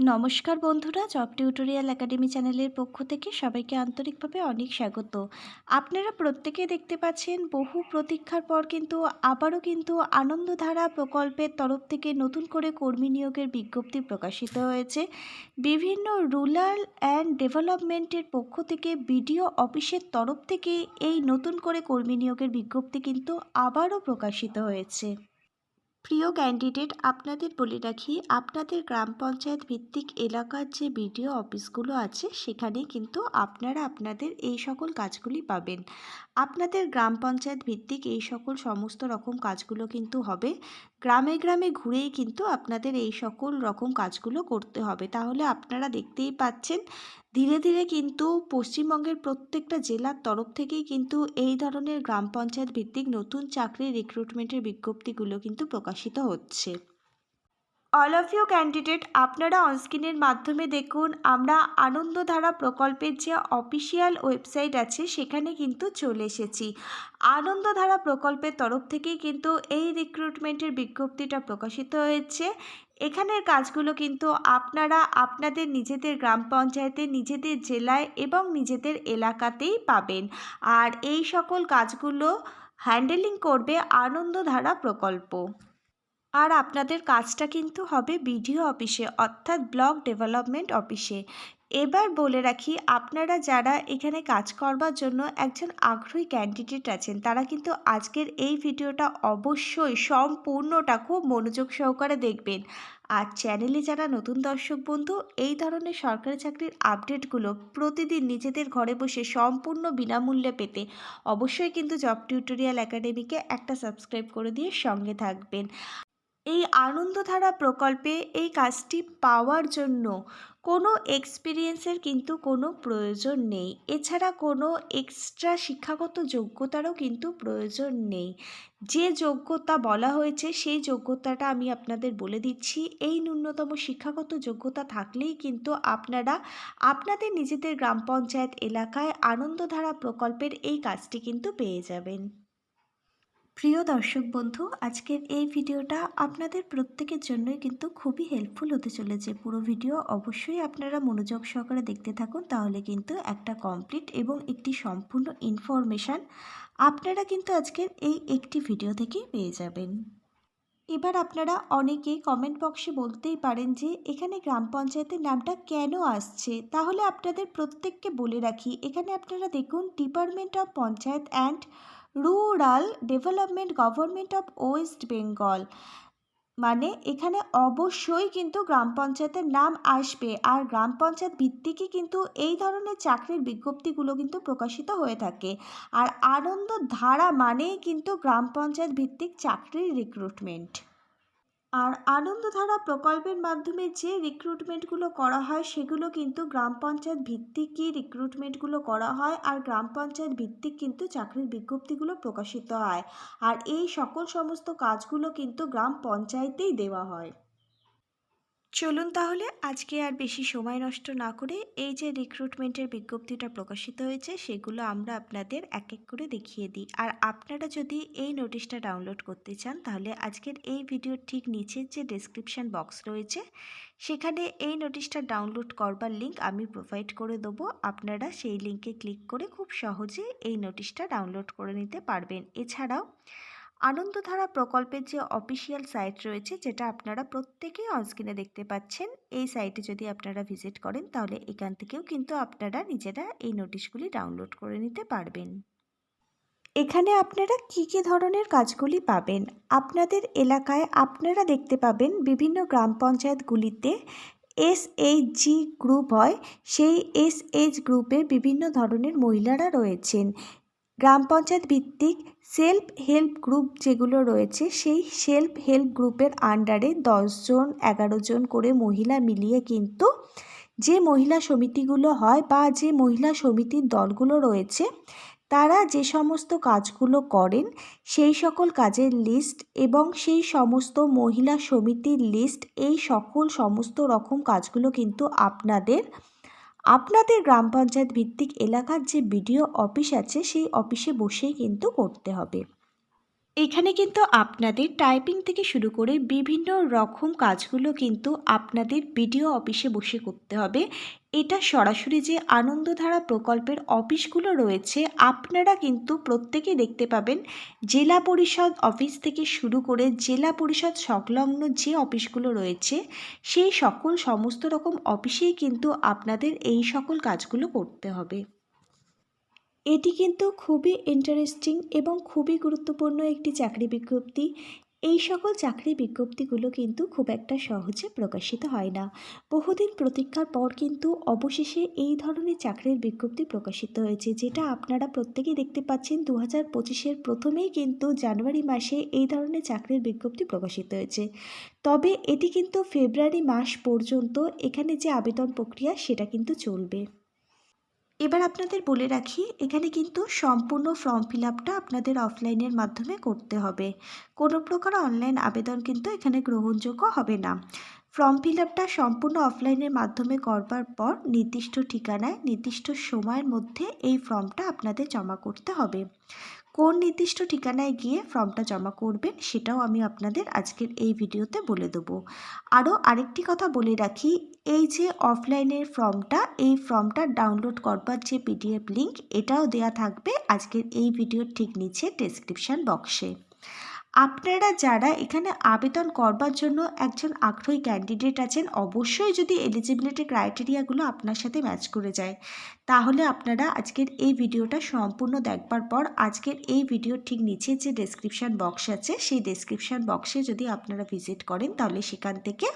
নমস্কার বন্ধুরা, job tutorial academy চ্যানেলের পক্ষ থেকে সবাইকে আন্তরিকভাবে অনেক স্বাগত। আপনারা প্রত্যেকে দেখতে পাচ্ছেন, বহু প্রতীক্ষার পর কিন্তু, আবারও কিন্তু আনন্দধারা প্রকল্পের তরফ থেকে নতুন করে কর্মী নিয়োগের বিজ্ঞপ্তি প্রকাশিত হয়েছে। বিভিন্ন রুরাল অ্যান্ড ডেভেলপমেন্টের পক্ষ থেকে বিডিও অফিসের তরফ থেকে এই নতুন করে কর্মী নিয়োগের বিজ্ঞপ্তি কিন্তু আবারও প্রকাশিত হয়েছে। প্রিয় ক্যান্ডিডেট আপনাদের বলে রাখি, আপনাদের গ্রাম পঞ্চায়েত ভিত্তিক এলাকার যে বিডিও অফিসগুলো আছে, সেখানে কিন্তু আপনারা আপনাদের এই সকল কাজগুলি পাবেন। আপনাদের গ্রাম পঞ্চায়েত ভিত্তিক এই সকল সমস্ত রকম কাজগুলো কিন্তু হবে। গ্রামে গ্রামে ঘুরেই কিন্তু আপনাদের এই সকল রকম কাজগুলো করতে হবে। তাহলে আপনারা দেখতেই পাচ্ছেন ধীরে ধীরে কিন্তু পশ্চিমবঙ্গের প্রত্যেকটা জেলার তরফ থেকেই কিন্তু এই ধরনের গ্রাম পঞ্চায়েত ভিত্তিক নতুন চাকরি রিক্রুটমেন্টের বিজ্ঞপ্তিগুলো কিন্তু প্রকাশিত হচ্ছে। অল অফ ইউ ক্যান্ডিডেট আপনারা অনস্ক্রিনের মাধ্যমে দেখুন, আমরা আনন্দধারা প্রকল্পের যে অফিসিয়াল ওয়েবসাইট আছে, সেখানে কিন্তু চলে এসেছি। আনন্দধারা প্রকল্পের তরফ থেকেই কিন্তু এই রিক্রুটমেন্টের বিজ্ঞপ্তিটা প্রকাশিত হয়েছে। এখানের কাজগুলো কিন্তু আপনারা আপনাদের নিজেদের গ্রাম পঞ্চায়েতে, নিজেদের জেলায় এবং নিজেদের এলাকাতেই পাবেন। আর এই সকল কাজগুলো হ্যান্ডেলিং করবে আনন্দধারা প্রকল্প। আর আপনাদের কাজটা কিন্তু হবে বিডিও অফিসে, অর্থাৎ ব্লক ডেভেলপমেন্ট অফিসে। এবার বলে রাখি, আপনারা যারা এখানে কাজ করবার জন্য একজন আগ্রহী ক্যান্ডিডেট আছেন, তারা কিন্তু আজকের এই ভিডিওটা অবশ্যই সম্পূর্ণটা খুব মনোযোগ সহকারে দেখবেন। আর চ্যানেলে যারা নতুন দর্শক বন্ধু, এই ধরনের সরকারি চাকরির আপডেটগুলো প্রতিদিন নিজেদের ঘরে বসে সম্পূর্ণ বিনামূল্যে পেতে অবশ্যই কিন্তু জব টিউটোরিয়াল একাডেমিকে একটা সাবস্ক্রাইব করে দিয়ে সঙ্গে থাকবেন। এই আনন্দধারা প্রকল্পে এই কাজটি পাওয়ার জন্য কোনো এক্সপিরিয়েন্সের কিন্তু কোনো প্রয়োজন নেই। এছাড়া কোনো এক্সট্রা শিক্ষাগত যোগ্যতারও কিন্তু প্রয়োজন নেই। যে যোগ্যতা বলা হয়েছে, সেই যোগ্যতাটা আমি আপনাদের বলে দিচ্ছি। এই ন্যূনতম শিক্ষাগত যোগ্যতা থাকলেই কিন্তু আপনারা, আপনাদের নিজেদের গ্রাম পঞ্চায়েত এলাকায় আনন্দধারা প্রকল্পের এই কাজটি কিন্তু পেয়ে যাবেন। প্রিয় দর্শক বন্ধু, আজকের এই ভিডিওটা আপনাদের প্রত্যেকের জন্যই কিন্তু খুবই হেল্পফুল হতে চলেছে। পুরো ভিডিও অবশ্যই আপনারা মনোযোগ সহকারে দেখতে থাকুন, তাহলে কিন্তু একটা কমপ্লিট এবং একটি সম্পূর্ণ ইনফরমেশান আপনারা কিন্তু আজকের এই একটি ভিডিও থেকেই পেয়ে যাবেন। এবার আপনারা অনেকেই কমেন্ট বক্সে বলতেই পারেন যে, এখানে গ্রাম পঞ্চায়েতের নামটা কেন আসছে? তাহলে আপনাদের প্রত্যেককে বলে রাখি, এখানে আপনারা দেখুন department of panchayat and rural development government of West Bengal মানে এখানে অবশ্যই কিন্তু গ্রাম পঞ্চায়েতের নাম আসবে। আর গ্রাম পঞ্চায়েত ভিত্তিকই কিন্তু এই ধরনের চাকরির বিজ্ঞপ্তিগুলো কিন্তু প্রকাশিত হয়ে থাকে। আর আনন্দ ধারা মানেই কিন্তু গ্রাম পঞ্চায়েত ভিত্তিক চাকরির রিক্রুটমেন্ট আর আনন্দধারা প্রকল্পের মাধ্যমে যে রিক্রুটমেন্টগুলো করা হয়, সেগুলো কিন্তু গ্রাম পঞ্চায়েত ভিত্তিকই রিক্রুটমেন্টগুলো করা হয় আর গ্রাম পঞ্চায়েত ভিত্তিক কিন্তু চাকরির বিজ্ঞপ্তিগুলো প্রকাশিত হয়। আর এই সকল সমস্ত কাজগুলো কিন্তু গ্রাম পঞ্চায়েতেই দেওয়া হয়। চলুন তাহলে আজকে আর বেশি সময় নষ্ট না করে এই যে রিক্রুটমেন্টের বিজ্ঞপ্তিটা প্রকাশিত হয়েছে, সেগুলো আমরা আপনাদের এক এক করে দেখিয়ে দিই। আর আপনারা যদি এই নোটিশটা ডাউনলোড করতে চান, তাহলে আজকের এই ভিডিওর ঠিক নিচের যে ডেসক্রিপশান বক্স রয়েছে, সেখানে এই নোটিশটা ডাউনলোড করবার লিঙ্ক আমি প্রোভাইড করে দেবো। আপনারা সেই লিঙ্কে ক্লিক করে খুব সহজে এই নোটিশটা ডাউনলোড করে নিতে পারবেন। এছাড়াও আনন্দধারা প্রকল্পের যে অফিসিয়াল সাইট রয়েছে, যেটা আপনারা প্রত্যেকেই অনস্ক্রিনে দেখতে পাচ্ছেন, এই সাইটে যদি আপনারা ভিজিট করেন, তাহলে এখান থেকেও কিন্তু আপনারা নিজেরা এই নোটিশগুলি ডাউনলোড করে নিতে পারবেন। এখানে আপনারা কী কী ধরনের কাজগুলি পাবেন? আপনাদের এলাকায় আপনারা দেখতে পাবেন বিভিন্ন গ্রাম পঞ্চায়েতগুলিতে এস এইচ জি গ্রুপ হয়। সেই এস এইচ গ্রুপে বিভিন্ন ধরনের মহিলারা রয়েছেন। গ্রাম পঞ্চায়েত ভিত্তিক সেলফ হেল্প গ্রুপ যেগুলো রয়েছে, সেই সেলফ হেল্প গ্রুপের আন্ডারে দশজন এগারো জন করে মহিলা মিলিয়ে কিন্তু যে মহিলা সমিতিগুলো হয় বা যে মহিলা সমিতির দলগুলো রয়েছে, তারা যে সমস্ত কাজগুলো করেন, সেই সকল কাজের লিস্ট এবং সেই সমস্ত মহিলা সমিতির লিস্ট এই সকল সমস্ত রকম কাজগুলো কিন্তু আপনাদের আপনাদের গ্রাম পঞ্চায়েত ভিত্তিক এলাকার যে বিডিও অফিস আছে, সেই অফিসে বসেই কিন্তু করতে হবে। এখানে কিন্তু আপনাদের টাইপিং থেকে শুরু করে বিভিন্ন রকম কাজগুলো কিন্তু আপনাদের বিডিও অফিসে বসে করতে হবে। এটা সরাসরি যে আনন্দধারা প্রকল্পের অফিসগুলো রয়েছে, আপনারা কিন্তু প্রত্যেকে দেখতে পাবেন জেলা পরিষদ অফিস থেকে শুরু করে জেলা পরিষদ সংলগ্ন যে অফিসগুলো রয়েছে, সেই সকল সমস্ত রকম অফিসেই কিন্তু আপনাদের এই সকল কাজগুলো করতে হবে। এটি কিন্তু খুবই ইন্টারেস্টিং এবং খুবই গুরুত্বপূর্ণ একটি চাকরি বিজ্ঞপ্তি। এই সকল চাকরি বিজ্ঞপ্তিগুলো কিন্তু খুব একটা সহজে প্রকাশিত হয় না। বহুদিন প্রতীক্ষার পর কিন্তু অবশেষে এই ধরনের চাকরির বিজ্ঞপ্তি প্রকাশিত হয়েছে, যেটা আপনারা প্রত্যেকেই দেখতে পাচ্ছেন দু হাজার পঁচিশের প্রথমেই কিন্তু জানুয়ারি মাসে এই ধরনের চাকরির বিজ্ঞপ্তি প্রকাশিত হয়েছে। তবে এটি কিন্তু ফেব্রুয়ারি মাস পর্যন্ত এখানে যে আবেদন প্রক্রিয়া, সেটা কিন্তু চলবে। এবার আপনাদের বলে রাখি, এখানে কিন্তু সম্পূর্ণ ফর্ম ফিল আপটা আপনাদের অফলাইনের মাধ্যমে করতে হবে। কোনো প্রকার অনলাইন আবেদন কিন্তু এখানে গ্রহণযোগ্য হবে না। ফর্ম ফিল আপটা সম্পূর্ণ অফলাইনের মাধ্যমে করবার পর নির্দিষ্ট ঠিকানায়, নির্দিষ্ট সময়ের মধ্যে এই ফর্মটা আপনাদের জমা করতে হবে। কোন নির্দিষ্ট ঠিকানায় গিয়ে ফর্মটা জমা করবেন সেটাও আমি আপনাদের আজকের এই ভিডিওতে বলে দেবো। আরও আরেকটি কথা বলে রাখি, এই যে অফলাইনের ফর্মটা, এই ফর্মটা ডাউনলোড করবার যে পিডিএফ লিঙ্ক এটাও দেয়া থাকবে আজকের এই ভিডিওর ঠিক নিচে ডেসক্রিপশান বক্সে আপনারা যারা এখানে আবেদন করবার জন্য একজন আগ্রহী ক্যান্ডিডেট আছেন, অবশ্যই যদি এলিজিবিলিটি ক্রাইটেরিয়াগুলো আপনার সাথে ম্যাচ করে যায়, তাহলে আপনারা আজকের এই ভিডিওটা সম্পূর্ণ দেখবার পর আজকের এই ভিডিওর ঠিক নিচে যে ডেসক্রিপশান বক্স আছে, সেই ডেসক্রিপশান বক্সে যদি আপনারা ভিজিট করেন, তাহলে সেখান থেকে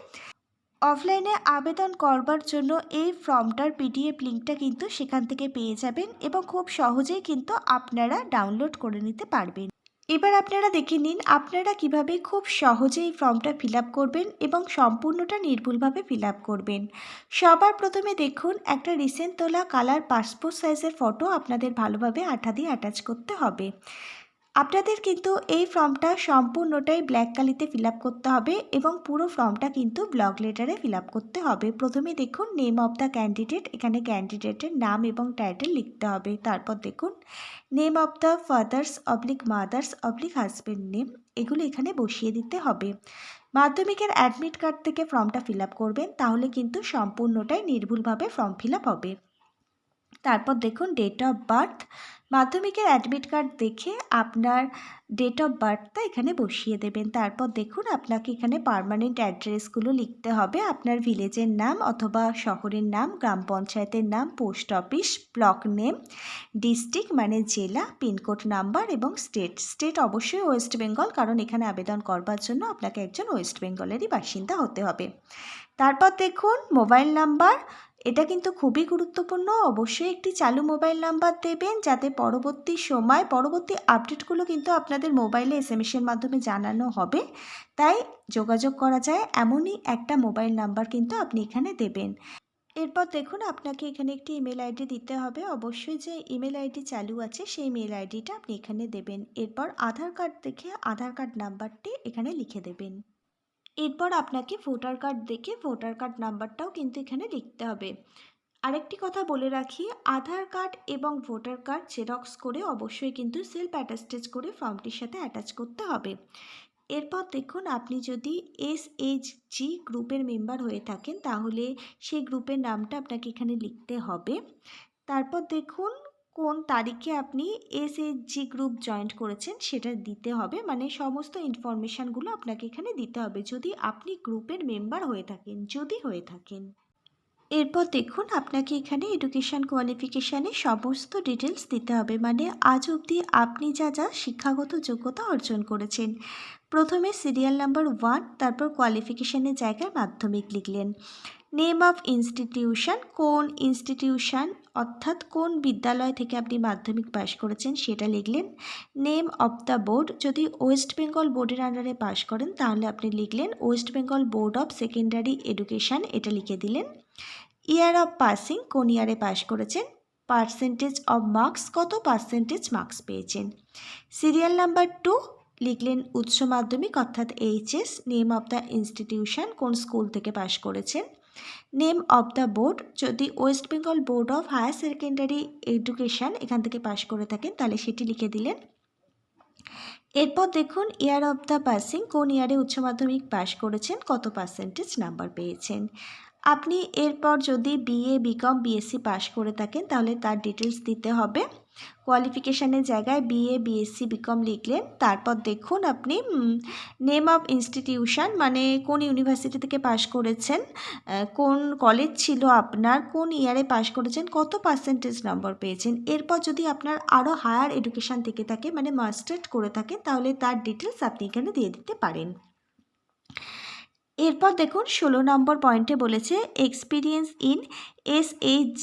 অফলাইনে আবেদন করবার জন্য এই ফর্মটার পিডিএফ লিঙ্কটা কিন্তু সেখান থেকে পেয়ে যাবেন এবং খুব সহজেই কিন্তু আপনারা ডাউনলোড করে নিতে পারবেন। এবার আপনারা দেখে নিন আপনারা কীভাবে খুব সহজে এই ফর্মটা ফিল করবেন এবং সম্পূর্ণটা নির্ভুলভাবে ফিল করবেন। সবার প্রথমে দেখুন একটা রিসেন্ট তোলা কালার পাসপোর্ট সাইজের ফটো আপনাদের ভালোভাবে আঠা দিয়ে অ্যাটাচ করতে হবে। আপনাদের কিন্তু এই ফর্মটা সম্পূর্ণটাই ব্ল্যাক কালিতে ফিল করতে হবে এবং পুরো ফর্মটা কিন্তু ব্লক লেটারে ফিল করতে হবে। প্রথমে দেখুন নেম অফ দ্য ক্যান্ডিডেট এখানে ক্যান্ডিডেটের নাম এবং টাইটেল লিখতে হবে। তারপর দেখুন name of the father's oblique mother's oblique husband name এগুলো এখানে বসিয়ে দিতে হবে। মাধ্যমিকের অ্যাডমিট কার্ড থেকে ফর্মটা ফিল করবেন, তাহলে কিন্তু সম্পূর্ণটাই নির্ভুলভাবে ফর্ম ফিল হবে। তারপর দেখুন ডেট অফ বার্থ মাধ্যমিকের অ্যাডমিট কার্ড দেখে আপনার ডেট অফ বার্থটা এখানে বসিয়ে দেবেন। তারপর দেখুন আপনাকে এখানে পারমানেন্ট অ্যাড্রেসগুলো লিখতে হবে। আপনার ভিলেজের নাম অথবা শহরের নাম, গ্রাম পঞ্চায়েতের নাম post office block name district মানে জেলা পিনকোড নাম্বার এবং স্টেট স্টেট অবশ্যই ওয়েস্ট বেঙ্গল কারণ এখানে আবেদন করবার জন্য আপনাকে একজন ওয়েস্ট বেঙ্গলেরই বাসিন্দা হতে হবে। তারপর দেখুন মোবাইল নাম্বার এটা কিন্তু খুবই গুরুত্বপূর্ণ। অবশ্যই একটি চালু মোবাইল নাম্বার দেবেন যাতে পরবর্তী সময়, পরবর্তী আপডেটগুলো কিন্তু আপনাদের মোবাইলে এস এম এসের মাধ্যমে জানানো হবে। তাই যোগাযোগ করা যায়, এমনই একটা মোবাইল নাম্বার কিন্তু আপনি এখানে দেবেন। এরপর দেখুন, আপনাকে এখানে একটি ইমেল আইডি দিতে হবে। অবশ্যই যে ইমেল আইডি চালু আছে, সেই মেল আইডিটা আপনি এখানে দেবেন। এরপর আধার কার্ড দেখে আধার কার্ড নাম্বারটি এখানে লিখে দেবেন। এরপর আপনাকে ভোটার কার্ড দেখে ভোটার কার্ড নাম্বারটাও কিন্তু এখানে লিখতে হবে। আরেকটি কথা বলে রাখি, আধার কার্ড এবং ভোটার কার্ড জেরক্স করে অবশ্যই কিন্তু সেলফ অ্যাটাস্টেজ করে ফর্মটির সাথে অ্যাটাচ করতে হবে। এরপর দেখুন, আপনি যদি এস এইচ জি গ্রুপের মেম্বার হয়ে থাকেন, তাহলে সেই গ্রুপের নামটা আপনাকে এখানে লিখতে হবে। তারপর দেখুন কোন তারিখে আপনি এসএইচজি গ্রুপ জয়েন্ট করেছেন সেটা দিতে হবে। মানে সমস্ত ইনফরমেশানগুলো আপনাকে এখানে দিতে হবে। যদি আপনি গ্রুপের মেম্বার হয়ে থাকেন, যদি হয়ে থাকেন। এরপর দেখুন, আপনাকে এখানে এডুকেশান কোয়ালিফিকেশানে সমস্ত ডিটেলস দিতে হবে। মানে আজ অবধি আপনি যা যা শিক্ষাগত যোগ্যতা অর্জন করেছেন। প্রথমে সিরিয়াল নাম্বার ওয়ান তারপর কোয়ালিফিকেশানের জায়গায় মাধ্যমিক লিখলেন। নেম অফ ইনস্টিটিউশন কোন ইনস্টিটিউশন অর্থাৎ কোন বিদ্যালয় থেকে আপনি মাধ্যমিক পাশ করেছেন সেটা লিখলেন। নেম অফ দ্য বোর্ড যদি ওয়েস্ট বেঙ্গল বোর্ডের আন্ডারে পাশ করেন, তাহলে আপনি লিখলেন West Bengal board of secondary education এটা লিখে দিলেন। ইয়ার অফ পাসিং কোন ইয়ারে পাশ করেছেন? পার্সেন্টেজ অফ মার্কস কত পার্সেন্টেজ মার্কস পেয়েছেন? সিরিয়াল নাম্বার টু লিখলেন উচ্চ মাধ্যমিক, অর্থাৎ HS name of the institution কোন স্কুল থেকে পাশ করেছেন? নেম অফ দ্য বোর্ড যদি West Bengal board of higher secondary education এখান থেকে পাশ করে থাকেন, তাহলে সেটি লিখে দিলেন। এরপর দেখুন ইয়ার অফ দ্য পাসিং কোন ইয়ারে উচ্চ মাধ্যমিক পাশ করেছেন, কত পার্সেন্টেজ নাম্বার পেয়েছেন? আপনি এরপর যদি বিএ বিকম বিএসসি পাশ করে থাকেন, তাহলে তার ডিটেলস দিতে হবে। কোয়ালিফিকেশানের জায়গায় বিএ বিএসসি বিকম লিখলেন তারপর দেখুন আপনি নেম অফ ইনস্টিটিউশন মানে কোন ইউনিভার্সিটি থেকে পাশ করেছেন কোন কলেজ ছিল আপনার, কোন ইয়ারে পাশ করেছেন, কত পার্সেন্টেজ নম্বর পেয়েছেন। এরপর যদি আপনার আরও হায়ার এডুকেশান থেকে থাকে মানে মাস্টার্ড করে থাকেন, তাহলে তার ডিটেলস আপনি এখানে দিয়ে দিতে পারেন। এরপর দেখুন ষোলো নম্বর পয়েন্টে বলেছে experience in S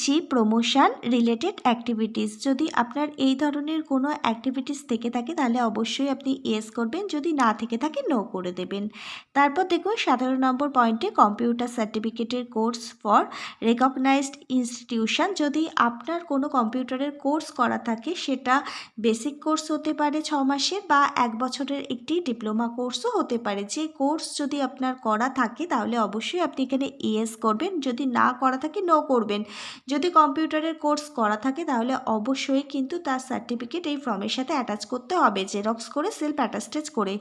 G promotion related activities যদি আপনার এই ধরনের কোনো অ্যাক্টিভিটিস থেকে থাকে, তাহলে অবশ্যই আপনি এস করবেন। যদি না থেকে থাকে নো করে দেবেন। তারপর দেখুন সতেরো নম্বর পয়েন্টে কম্পিউটার সার্টিফিকেটের কোর্স ফর রেকগনাইজড ইনস্টিটিউশন যদি আপনার কোনো কম্পিউটারের কোর্স করা থাকে, সেটা বেসিক কোর্স হতে পারে ছ মাসের বা এক বছরের একটি ডিপ্লোমা কোর্সও হতে পারে। যে কোর্স যদি আপনার করা থাকে, তাহলে অবশ্যই আপনি এখানে ইএস করবেন। যদি না করা থাকে নো করবেন। যদি কম্পিউটারের কোর্স করা থাকে তাহলে অবশ্যই কিন্তু তার সার্টিফিকেট এই ফর্মের সাথে অ্যাটাচ করতে হবে জেরক্স করে সেলফ অ্যাটাস্টেজ করে।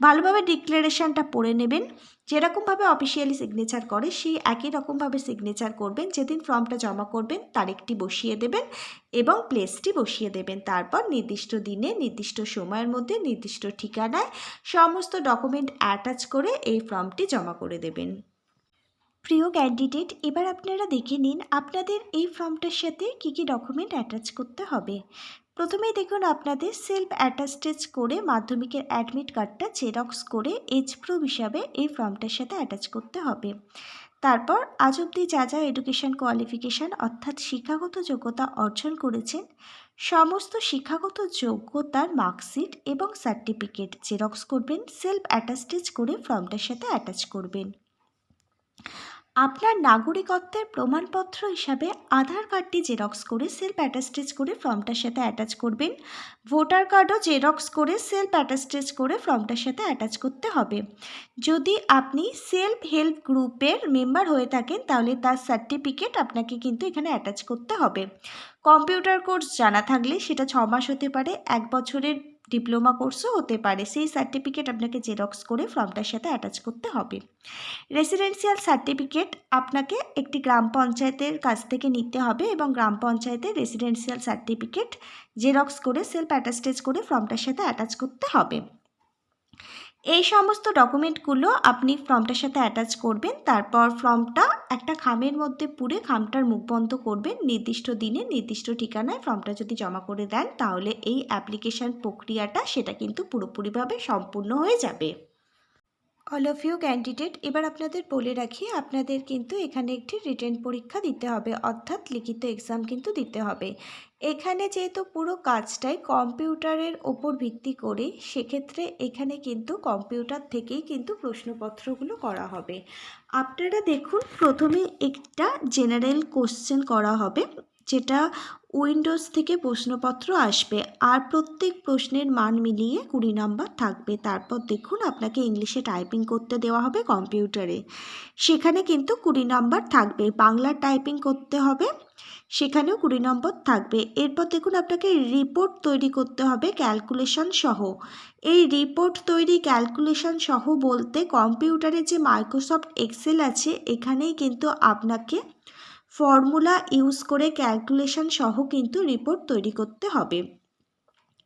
ভালোভাবে ডিক্লারেশনটা পড়ে নেবেন। যেরকমভাবে অফিসিয়ালি সিগনেচার করে, সেই একই রকমভাবে সিগনেচার করবেন। যেদিন ফর্মটা জমা করবেন, তারিখটি বসিয়ে দেবেন এবং প্লেসটি বসিয়ে দেবেন। তারপর নির্দিষ্ট দিনে, নির্দিষ্ট সময়ের মধ্যে, নির্দিষ্ট ঠিকানায় সমস্ত ডকুমেন্ট অ্যাটাচ করে এই ফর্মটি জমা করে দেবেন। প্রিয় ক্যান্ডিডেট এবার আপনারা দেখে নিন আপনাদের এই ফর্মটার সাথে কী কী ডকুমেন্ট অ্যাটাচ করতে হবে। প্রথমেই দেখুন আপনাদের সেলফ অ্যাটাস্টেজ করে মাধ্যমিকের অ্যাডমিট কার্ডটা জেরক্স করে এজ প্রুফ হিসাবে এই ফর্মটার সাথে অ্যাটাচ করতে হবে। তারপর আজ অবধি যা যা এডুকেশন কোয়ালিফিকেশান অর্থাৎ শিক্ষাগত যোগ্যতা অর্জন করেছেন, সমস্ত শিক্ষাগত যোগ্যতার মার্কশিট এবং সার্টিফিকেট জেরক্স করবেন সেলফ অ্যাটাস্টেজ করে ফর্মটার সাথে অ্যাটাচ করবেন। আপনার নাগরিকত্বের প্রমাণপত্র হিসাবে আধার কার্ডটি জেরক্স করে সেলফ অ্যাটাস্টেজ করে ফর্মটার সাথে অ্যাটাচ করবেন। ভোটার কার্ডও জেরক্স করে সেলফ অ্যাটাস্টেজ করে ফর্মটার সাথে অ্যাটাচ করতে হবে। যদি আপনি সেলফ হেল্প গ্রুপের মেম্বার হয়ে থাকেন, তাহলে তার সার্টিফিকেট আপনাকে কিন্তু এখানে অ্যাটাচ করতে হবে। কম্পিউটার কোর্স জানা থাকলে সেটা ছ মাস হতে পারে, এক বছরের ডিপ্লোমা কোর্সও হতে পারে। সেই সার্টিফিকেট আপনাকে জেরক্স করে ফর্মটার সাথে অ্যাটাচ করতে হবে। রেসিডেন্সিয়াল সার্টিফিকেট আপনাকে একটি গ্রাম পঞ্চায়েতের কাছ থেকে নিতে হবে এবং গ্রাম পঞ্চায়েতের রেসিডেন্সিয়াল সার্টিফিকেট জেরক্স করে সেলফ অ্যাটাস্টেজ করে ফর্মটার সাথে অ্যাটাচ করতে হবে। এই সমস্ত ডকুমেন্টগুলো আপনি ফর্মটার সাথে অ্যাটাচ করবেন, তারপর ফর্মটা একটা খামের মধ্যে পুরে খামটার মুখ বন্ধ করবেন। নির্দিষ্ট দিনে নির্দিষ্ট ঠিকানায় ফর্মটা যদি জমা করে দেন, তাহলে এই অ্যাপ্লিকেশান প্রক্রিয়াটা সেটা কিন্তু পুরোপুরিভাবে সম্পূর্ণ হয়ে যাবে। অল অফ ইউ ক্যান্ডিডেট এবার আপনাদের বলে রাখি, আপনাদের কিন্তু এখানে একটি রিটেন পরীক্ষা দিতে হবে, অর্থাৎ লিখিত এক্সাম কিন্তু দিতে হবে। এখানে যেহেতু পুরো কাজটাই কম্পিউটারের ওপর ভিত্তি করে, সেক্ষেত্রে এখানে কিন্তু কম্পিউটার থেকেই কিন্তু প্রশ্নপত্রগুলো করা হবে। আপনারা দেখুন, প্রথমে একটা জেনারেল কোশ্চেন করা হবে। যেটা উইন্ডোজ থেকে প্রশ্নপত্র আসবে। আর প্রত্যেক প্রশ্নের মান মিলিয়ে কুড়ি নাম্বার থাকবে। তারপর দেখুন আপনাকে ইংলিশে টাইপিং করতে দেওয়া হবে কম্পিউটারে। সেখানে কিন্তু কুড়ি নাম্বার থাকবে। বাংলা টাইপিং করতে হবে, সেখানেও কুড়ি নম্বর থাকবে। এরপর দেখুন আপনাকে রিপোর্ট তৈরি করতে হবে ক্যালকুলেশন সহ। এই রিপোর্ট তৈরি ক্যালকুলেশন সহ বলতে কম্পিউটারে যে মাইক্রোসফট এক্সেল আছে, এখানেই কিন্তু আপনাকে ফর্মুলা ইউজ করে ক্যালকুলেশন সহ কিন্তু রিপোর্ট তৈরি করতে হবে।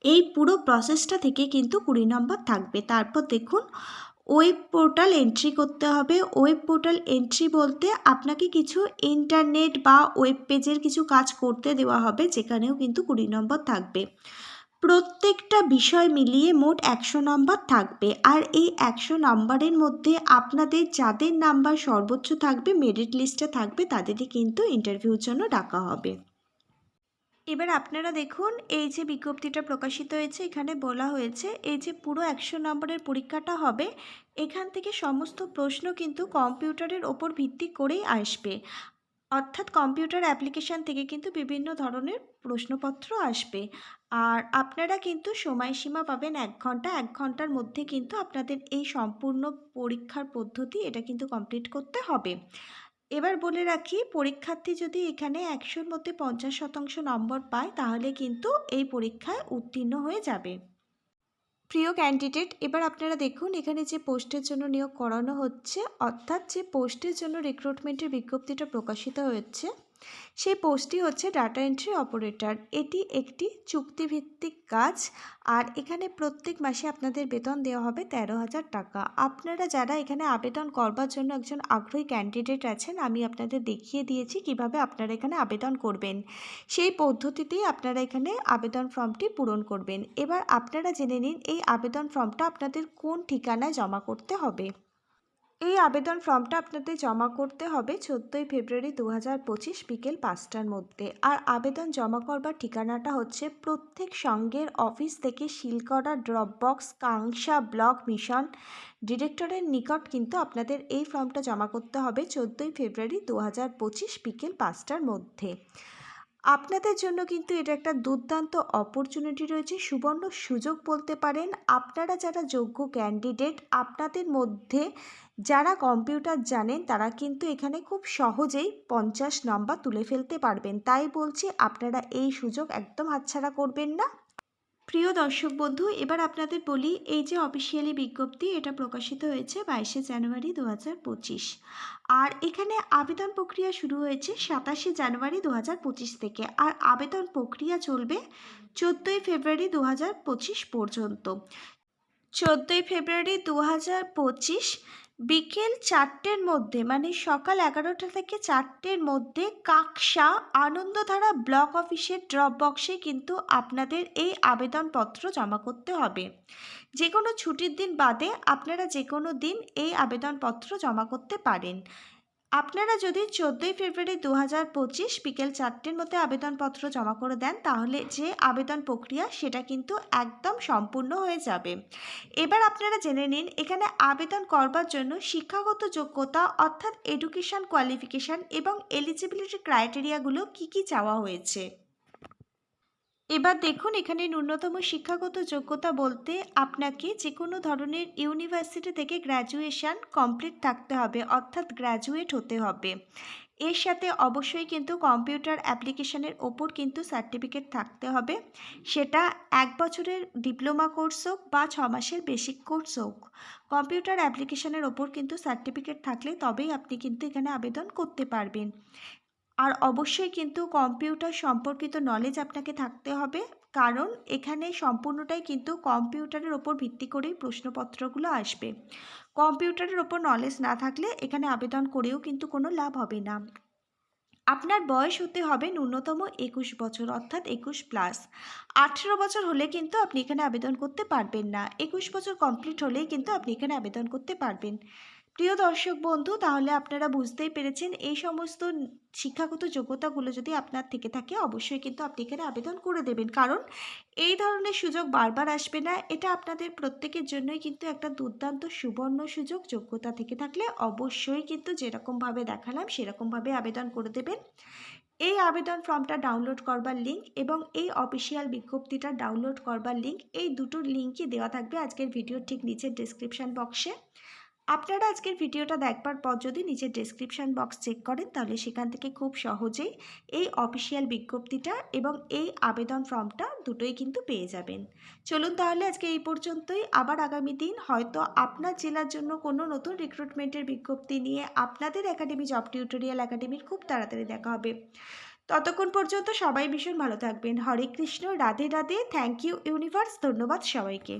এই পুরো প্রসেসটা থেকে কিন্তু কুড়ি নম্বর থাকবে। তারপর দেখুন, ওয়েব পোর্টাল এন্ট্রি করতে হবে। ওয়েব পোর্টাল এন্ট্রি বলতে আপনাকে কিছু ইন্টারনেট বা ওয়েব পেজের কিছু কাজ করতে দেওয়া হবে, যেখানেও কিন্তু কুড়ি নম্বর থাকবে। প্রত্যেকটা বিষয় মিলিয়ে মোট একশো নম্বর থাকবে। আর এই একশো নম্বরের মধ্যে আপনাদের যাদের নাম্বার সর্বোচ্চ থাকবে মেরিট লিস্টে থাকবে, তাদেরই কিন্তু ইন্টারভিউর জন্য ডাকা হবে। এবার আপনারা দেখুন, এই যে বিজ্ঞপ্তিটা প্রকাশিত হয়েছে, এখানে বলা হয়েছে, এই যে পুরো একশো নম্বরের পরীক্ষাটা হবে, এখান থেকে সমস্ত প্রশ্ন কিন্তু কম্পিউটারের ওপর ভিত্তি করেই আসবে। অর্থাৎ কম্পিউটার অ্যাপ্লিকেশান থেকে কিন্তু বিভিন্ন ধরনের প্রশ্নপত্র আসবে। আর আপনারা কিন্তু সময়সীমা পাবেন এক ঘণ্টা, এক ঘণ্টার মধ্যে কিন্তু আপনাদের এই সম্পূর্ণ পরীক্ষার পদ্ধতি এটা কিন্তু কমপ্লিট করতে হবে। এবার বলে রাখি, পরীক্ষার্থী যদি এখানে একশোর মধ্যে পঞ্চাশ শতাংশ নম্বর পায়, তাহলে কিন্তু এই পরীক্ষায় উত্তীর্ণ হয়ে যাবে। প্রিয় ক্যান্ডিডেট এবার আপনারা দেখুন, এখানে যে পোস্টের জন্য নিয়োগ করানো হচ্ছে, অর্থাৎ যে পোস্টের জন্য রিক্রুটমেন্টের বিজ্ঞপ্তিটা প্রকাশিত হয়েছে সেই পোস্টটি হচ্ছে ডাটা এন্ট্রি অপারেটর এটি একটি চুক্তিভিত্তিক কাজ আর এখানে প্রত্যেক মাসে আপনাদের বেতন দেওয়া হবে তেরো হাজার টাকা। আপনারা যারা এখানে আবেদন করবার জন্য একজন আগ্রহী ক্যান্ডিডেট আছেন, আমি আপনাদের দেখিয়ে দিয়েছি কীভাবে আপনারা এখানে আবেদন করবেন। সেই পদ্ধতিতেই আপনারা এখানে আবেদন ফর্মটি পূরণ করবেন। এবার আপনারা জেনে নিন এই আবেদন ফর্মটা আপনাদের কোন ঠিকানায় জমা করতে হবে। এই আবেদন ফর্মটা আপনাদের জমা করতে হবে চোদ্দোই ফেব্রুয়ারি দু হাজার পঁচিশ বিকেল পাঁচটার মধ্যে। আর আবেদন জমা করবার ঠিকানাটা হচ্ছে প্রত্যেক সঙ্গের অফিস থেকে Shilkara drop box Kanksa block, mission ডিরেক্টরের নিকট কিন্তু আপনাদের এই ফর্মটা জমা করতে হবে চোদ্দোই ফেব্রুয়ারি দু হাজার পঁচিশ বিকেল পাঁচটার মধ্যে। আপনাদের জন্য কিন্তু এটা একটা দুর্দান্ত অপরচুনিটি রয়েছে। সুবর্ণ সুযোগ বলতে পারেন, আপনারা যারা যোগ্য ক্যান্ডিডেট আপনাদের মধ্যে যারা কম্পিউটার জানেন, তারা কিন্তু এখানে খুব সহজেই পঞ্চাশ নম্বর তুলে ফেলতে পারবেন। তাই বলছি, আপনারা এই সুযোগ একদম হাতছাড়া করবেন না। প্রিয় দর্শক বন্ধু, এবার আপনাদের বলি, এই যে অফিসিয়ালি বিজ্ঞপ্তি, এটা প্রকাশিত হয়েছে বাইশে জানুয়ারি দু হাজার পঁচিশ। আর এখানে আবেদন প্রক্রিয়া শুরু হয়েছে সাতাশে জানুয়ারি দু হাজার পঁচিশ থেকে। আর আবেদন প্রক্রিয়া চলবে চোদ্দোই ফেব্রুয়ারি দু হাজার পঁচিশ পর্যন্ত। চোদ্দোই ফেব্রুয়ারি দু হাজার পঁচিশ বিকেল চারটের মধ্যে মানে সকাল এগারোটা থেকে চারটের মধ্যে কাকসা আনন্দধারা ব্লক অফিসের ড্রপ বক্সে কিন্তু আপনাদের এই আবেদনপত্র জমা করতে হবে। যে কোনো ছুটির দিন বাদে আপনারা যে কোনো দিন এই আবেদনপত্র জমা করতে পারেন। আপনারা যদি চোদ্দোই ফেব্রুয়ারি দু হাজার পঁচিশ বিকেল চারটের মধ্যে আবেদনপত্র জমা করে দেন, তাহলে যে আবেদন প্রক্রিয়া সেটা কিন্তু একদম সম্পূর্ণ হয়ে যাবে। এবার আপনারা জেনে নিন, এখানে আবেদন করবার জন্য শিক্ষাগত যোগ্যতা অর্থাৎ এডুকেশন কোয়ালিফিকেশান এবং এলিজিবিলিটি ক্রাইটেরিয়াগুলো কি কি চাওয়া হয়েছে। এবার দেখুন, এখানে ন্যূনতম শিক্ষাগত যোগ্যতা বলতে আপনাকে যে কোনো ধরনের ইউনিভার্সিটি থেকে গ্র্যাজুয়েশন কমপ্লিট থাকতে হবে, অর্থাৎ গ্র্যাজুয়েট হতে হবে। এর সাথে অবশ্যই কিন্তু কম্পিউটার অ্যাপ্লিকেশনের ওপর কিন্তু সার্টিফিকেট থাকতে হবে। সেটা এক বছরের ডিপ্লোমা কোর্স হোক বা ছ মাসের বেসিক কোর্স হোক। কম্পিউটার অ্যাপ্লিকেশনের ওপর কিন্তু সার্টিফিকেট থাকলে তবেই আপনি কিন্তু এখানে আবেদন করতে পারবেন। আর অবশ্যই কিন্তু কম্পিউটার সম্পর্কিত নলেজ আপনাকে থাকতে হবে। কারণ এখানে সম্পূর্ণটাই কিন্তু কম্পিউটারের ওপর ভিত্তি করেই প্রশ্নপত্রগুলো আসবে। কম্পিউটারের ওপর নলেজ না থাকলে এখানে আবেদন করেও কিন্তু কোনো লাভ হবে না। আপনার বয়স হতে হবে ন্যূনতম একুশ বছর, অর্থাৎ একুশ প্লাস আঠেরো বছর হলে কিন্তু আপনি এখানে আবেদন করতে পারবেন না। একুশ বছর কমপ্লিট হলেই কিন্তু আপনি এখানে আবেদন করতে পারবেন। প্রিয় দর্শক বন্ধু, তাহলে আপনারা বুঝতেই পেরেছেন এই সমস্ত শিক্ষাগত যোগ্যতাগুলো যদি আপনার থেকে থাকে, অবশ্যই কিন্তু আপনি এখানে আবেদন করে দেবেন। কারণ এই ধরনের সুযোগ বারবার আসবে না। এটা আপনাদের প্রত্যেকের জন্যই কিন্তু একটা দুর্দান্ত সুবর্ণ সুযোগ। যোগ্যতা থেকে থাকলে অবশ্যই কিন্তু যেরকমভাবে দেখালাম, সেরকমভাবে আবেদন করে দেবেন। এই আবেদন ফর্মটা ডাউনলোড করবার লিঙ্ক এবং এই অফিসিয়াল বিজ্ঞপ্তিটা ডাউনলোড করবার লিঙ্ক, এই দুটোর লিঙ্কই দেওয়া থাকবে আজকের ভিডিওর ঠিক নিচের ডিসক্রিপশান বক্সে আপনারা আজকের ভিডিওটা দেখবার পর যদি নিচের ডেসক্রিপশান বক্স চেক করেন, তাহলে সেখান থেকে খুব সহজেই এই অফিসিয়াল বিজ্ঞপ্তিটা এবং এই আবেদন ফর্মটা দুটোই কিন্তু পেয়ে যাবেন। চলুন তাহলে আজকে এই পর্যন্তই। আবার আগামী দিন হয়তো আপনার জেলার জন্য কোনো নতুন রিক্রুটমেন্টের বিজ্ঞপ্তি নিয়ে আপনাদের একাডেমি জব টিউটোরিয়াল একাডেমির খুব তাড়াতাড়ি দেখা হবে। ততক্ষণ পর্যন্ত সবাই ভীষণ ভালো থাকবেন। Hare Krishna, Radhe Radhe. Thank you universe ধন্যবাদ সবাইকে।